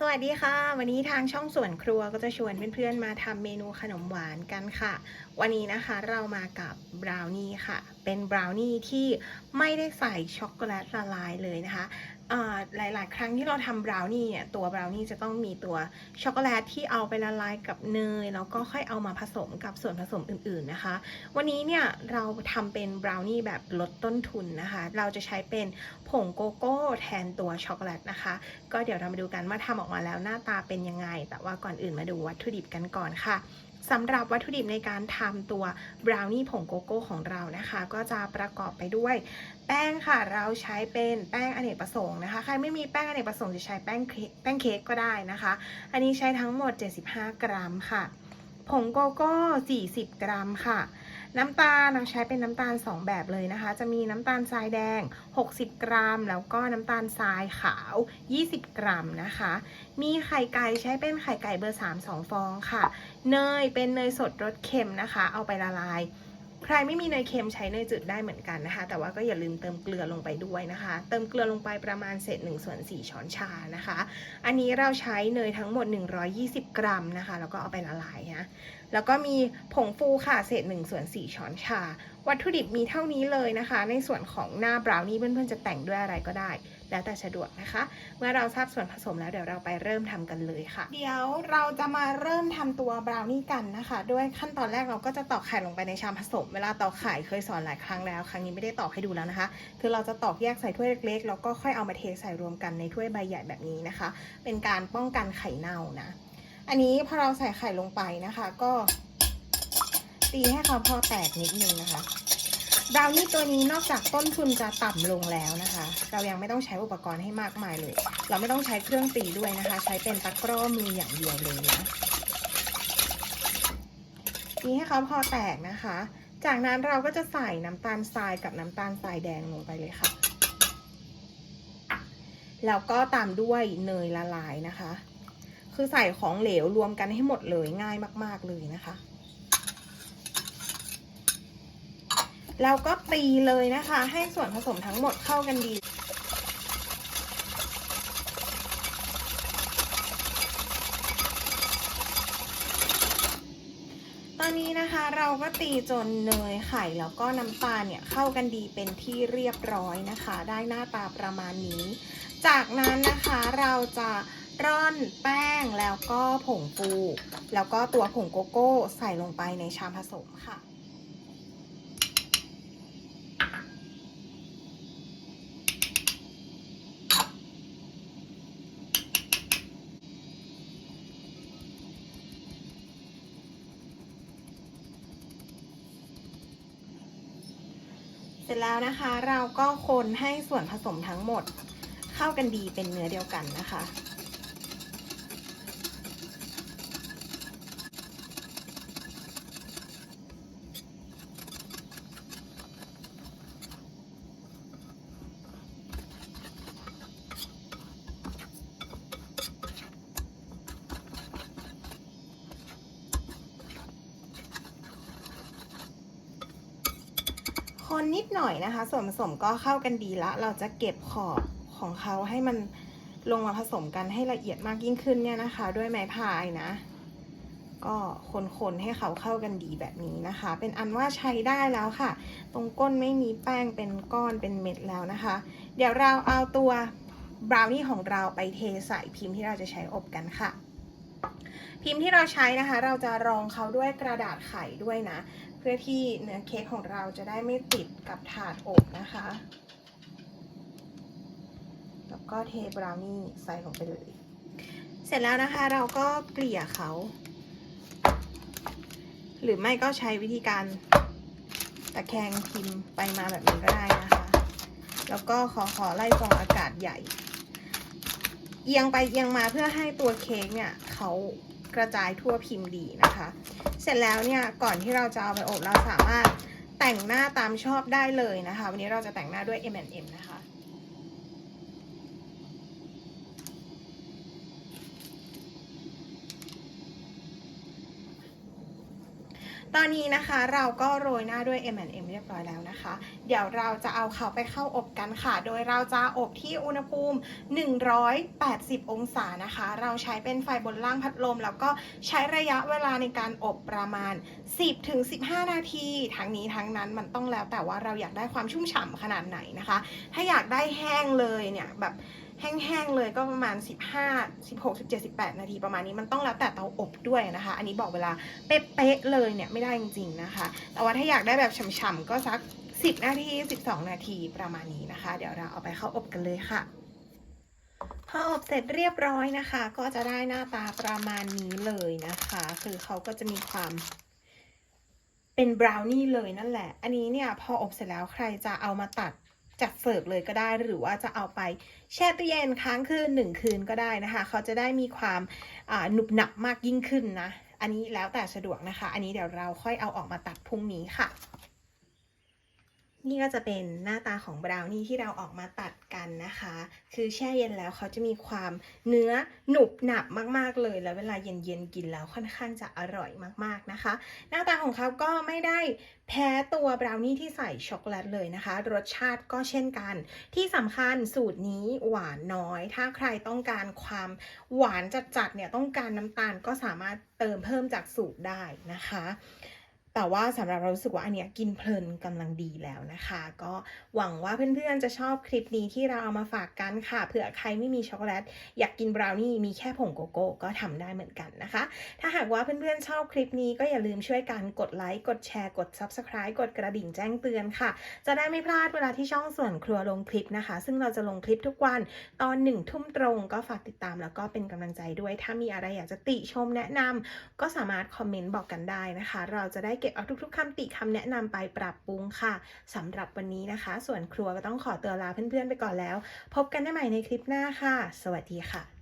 สวัสดีค่ะ วันนี้ทางช่องส่วนครัวก็จะชวนเพื่อนๆมาทำเมนูขนมหวานกันค่ะ วันนี้นะคะเรามากับบราวนี่ค่ะ เป็นบราวนี่ที่ไม่ได้ใส่ช็อกโกแลตละลายเลยนะคะ หลาย ๆ ครั้งที่เราทำบราวนี่เนี่ยตัวบราวนี่จะต้องมีตัวช็อกโกแลตที่เอาไปละลายกับเนยแล้วก็ค่อยเอามาผสมกับส่วนผสมอื่น ๆ นะคะ วันนี้เนี่ยเราทำเป็นบราวนี่แบบลดต้นทุนนะคะ เราจะใช้เป็นผงโกโก้แทนตัวช็อกโกแลตนะคะ ก็เดี๋ยวเรามาดูกันว่าทำออกมาแล้วหน้าตาเป็นยังไง แต่ว่าก่อนอื่นมาดูวัตถุดิบกันก่อนค่ะ สำหรับวัตถุดิบในการทำตัวบราวนี่ผงโกโก้ของเรานะคะ ก็จะประกอบไปด้วย แป้งค่ะเราใช้เป็นแป้งอเนกประสงค์นะคะใครไม่มีแป้งอเนกประสงค์จะใช้แป้งเค้กแป้งเค้กก็ได้นะคะ อันนี้ใช้ทั้งหมด 75 กรัมค่ะ ผงโกโก้ 40 กรัมค่ะ น้ำตาลเราใช้เป็นน้ำตาล 2 แบบเลยนะคะ จะมีน้ำตาลทรายแดง 60 กรัม แล้วก็น้ำตาลทรายขาว 20 กรัมนะคะ มีไข่ไก่ใช้เป็นไข่ไก่เบอร์ 3 2 ฟองค่ะ เนยเป็นเนยสดรสเค็มนะคะ เอาไปละลาย ใครไม่มีเนยเค็มใช้เนยจืดได้เหมือนกันนะคะ แต่ว่าก็อย่าลืมเติมเกลือลงไปด้วยนะคะ เติมเกลือลงไปประมาณเศษ1ส่วน4ช้อนชานะคะ อันนี้เราใช้เนยทั้งหมด 120 กรัมนะคะ แล้วก็เอาไปละลายนะ แล้วก็มีผงฟูค่ะเศษ1ส่วน4ช้อนชา วัตถุดิบมีเท่านี้เลยนะคะ ในส่วนของหน้าบราวนี่เพื่อนๆจะแต่งด้วยอะไรก็ได้ แล้วแต่สะดวกนะคะ เมื่อเราทราบส่วนผสมแล้วเดี๋ยวเราไปเริ่มทำกันเลยค่ะ เดี๋ยวเราจะมาเริ่มทำตัวบราวนี่กันนะคะ ด้วยขั้นตอนแรกเราก็จะตอกไข่ลงไปในชามผสม เวลาตอกไข่เคยสอนหลายครั้งแล้ว ครั้งนี้ไม่ได้ตอกให้ดูแล้วนะคะ คือเราจะตอกแยกใส่ถ้วยเล็กๆแล้วก็ค่อยเอามาเทใส่รวมกันในถ้วยใบใหญ่แบบนี้นะคะ เป็นการป้องกันไข่เน่านะ อันนี้พอเราใส่ไข่ลงไปนะคะ ก็ตีให้เขาพอแตกนิดนึงนะคะ บราวนี่ตัวนี้นอกจากต้นทุนจะต่ำลงแล้วนะคะ เรายังไม่ต้องใช้อุปกรณ์ให้มากมายเลย เราไม่ต้องใช้เครื่องตีด้วยนะคะ ใช้เป็นตะกร้อมืออย่างเดียวเลยนะตีให้เขาพอแตกนะคะ จากนั้นเราก็จะใส่น้ำตาลทรายกับน้ำตาลทรายแดงลงไปเลยค่ะแล้วก็ตามด้วยเนยละลายนะคะ คือใส่ของเหลวรวมกันให้หมดเลยง่ายมาก ๆเลยนะคะ แล้วก็ตีเลยนะคะ ให้ส่วนผสมทั้งหมดเข้ากันดี ตอนนี้นะคะเราก็ตีจนเนยไข่แล้วก็น้ำตาลเนี่ยเข้ากันดีเป็นที่เรียบร้อยนะคะ ได้หน้าตาประมาณนี้ จากนั้นนะคะเราจะร่อนแป้งแล้วก็ผงฟู แล้วก็ตัวผงโกโก้ใส่ลงไปในชามผสมค่ะ สร็จแล้วนะคะ เราก็คนให้ส่วนผสมทั้งหมด เข้ากันดีเป็นเนื้อเดียวกันนะคะ นนิดหน่อยนะคะ ส่วนผสมก็เข้ากันดีละ เราจะเก็บขอบของเขาให้มันลงมาผสมกันให้ละเอียดมากยิ่งขึ้นเนี่ยนะคะ ด้วยไม้พายนะ ก็คนๆให้เขาเข้ากันดีแบบนี้นะคะ เป็นอันว่าใช้ได้แล้วค่ะ ตรงก้นไม่มีแป้งเป็นก้อนเป็นเม็ดแล้วนะคะ เดี๋ยวเราเอาตัวบราวนี่ของเราไปเทใส่พิมพ์ที่เราจะใช้อบกันค่ะ พิมพ์ที่เราใช้นะคะ เราจะรองเขาด้วยกระดาษไขด้วยนะ เพื่อที่เนื้อเค้กของเราจะได้ไม่ติดกับถาดอบนะคะ แล้วก็เทบราวนี่ใส่ลงไปเลย เสร็จแล้วนะคะเราก็เกลี่ยเขา หรือไม่ก็ใช้วิธีการตะแคงพิมพ์ไปมาแบบนี้ก็ได้นะคะ แล้วก็ขอขอไล่ฟองอากาศใหญ่ เอียงไปเอียงมาเพื่อให้ตัวเค้กเนี่ยเขากระจายทั่วพิมพ์ดีนะคะ ร็จแล้วเนี่ยก่อนที่เราจะเอาไปอบเราสามารถแต่งหน้าตามชอบได้เลยนะคะ วันนี้เราจะแต่งหน้าด้วย M&M นะคะ ตอนนี้นะคะเราก็โรยหน้าด้วย M&M เรียบร้อยแล้วนะคะ เดี๋ยวเราจะเอาเขาไปเข้าอบกันค่ะ โดยเราจะอบที่อุณหภูมิ 180 องศานะคะ เราใช้เป็นไฟบนล่างพัดลม แล้วก็ใช้ระยะเวลาในการอบประมาณ 10-15 นาที ทั้งนี้ทั้งนั้นมันต้องแล้วแต่ว่าเราอยากได้ความชุ่มฉ่ำขนาดไหนนะคะ ถ้าอยากได้แห้งเลยเนี่ยแบบ แห้งๆเลยก็ประมาณ 15 16 17 18 นาทีประมาณนี้มันต้องแล้วแต่เตาอบด้วยนะคะ อันนี้บอกเวลาเป๊ะๆเลยเนี่ยไม่ได้จริงๆนะคะ แต่ว่าถ้าอยากได้แบบฉ่ำๆก็สัก 10 นาที 12 นาทีประมาณนี้นะคะ เดี๋ยวเราเอาไปเข้าอบกันเลยค่ะพออบเสร็จเรียบร้อยนะคะ ก็จะได้หน้าตาประมาณนี้เลยนะคะ คือเขาก็จะมีความเป็นบราวนี่เลยนั่นแหละ อันนี้เนี่ยพออบเสร็จแล้วใครจะเอามาตัด จัดเสิร์ฟเลยก็ได้หรือว่าจะเอาไปแช่ตู้เย็นค้างคืนหนึ่งคืนก็ได้นะคะ เขาจะได้มีความหนุบหนับมากยิ่งขึ้นนะ อันนี้แล้วแต่สะดวกนะคะ อันนี้เดี๋ยวเราค่อยเอาออกมาตัดพรุ่งนี้ค่ะ นี่ก็จะเป็นหน้าตาของบราวนี่ที่เราออกมาตัดกันนะคะ คือแช่เย็นแล้วเขาจะมีความเนื้อหนุบหนับมากๆเลย แล้วเวลาเย็นๆกินแล้วค่อนข้างจะอร่อยมากๆนะคะ หน้าตาของเขาก็ไม่ได้แพ้ตัวบราวนี่ที่ใส่ช็อกโกแลตเลยนะคะ รสชาติก็เช่นกัน ที่สำคัญสูตรนี้หวานน้อย ถ้าใครต้องการความหวานจัดๆเนี่ยต้องการน้ำตาลก็สามารถเติมเพิ่มจากสูตรได้นะคะ แต่ว่าสำหรับเรารู้สึกว่าอันเนี้ยกินเพลินกำลังดีแล้วนะคะ ก็หวังว่าเพื่อนๆจะชอบคลิปนี้ที่เราเอามาฝากกันค่ะ เผื่อใครไม่มีช็อกโกแลตอยากกินบราวนี่มีแค่ผงโกโก้ก็ทำได้เหมือนกันนะคะ ถ้าหากว่าเพื่อนๆชอบคลิปนี้ก็อย่าลืมช่วยกันกดไลค์ กดแชร์ กด Subscribe กดกระดิ่งแจ้งเตือนค่ะ จะได้ไม่พลาดเวลาที่ช่องส่วนครัวลงคลิปนะคะ ซึ่งเราจะลงคลิปทุกวันตอนหนึ่งทุ่มตรงก็ฝากติดตามแล้วก็เป็นกำลังใจด้วย ถ้ามีอะไรอยากจะติชมแนะนำก็สามารถคอมเมนต์บอกกันได้นะคะ เราจะได้เก็บเอาทุก ๆคำติคำแนะนำไปปรับปรุงค่ะสำหรับวันนี้นะคะ ส่วนครัวก็ต้องขอตัวลาเพื่อนๆไปก่อนแล้ว พบกันได้ใหม่ในคลิปหน้าค่ะ สวัสดีค่ะ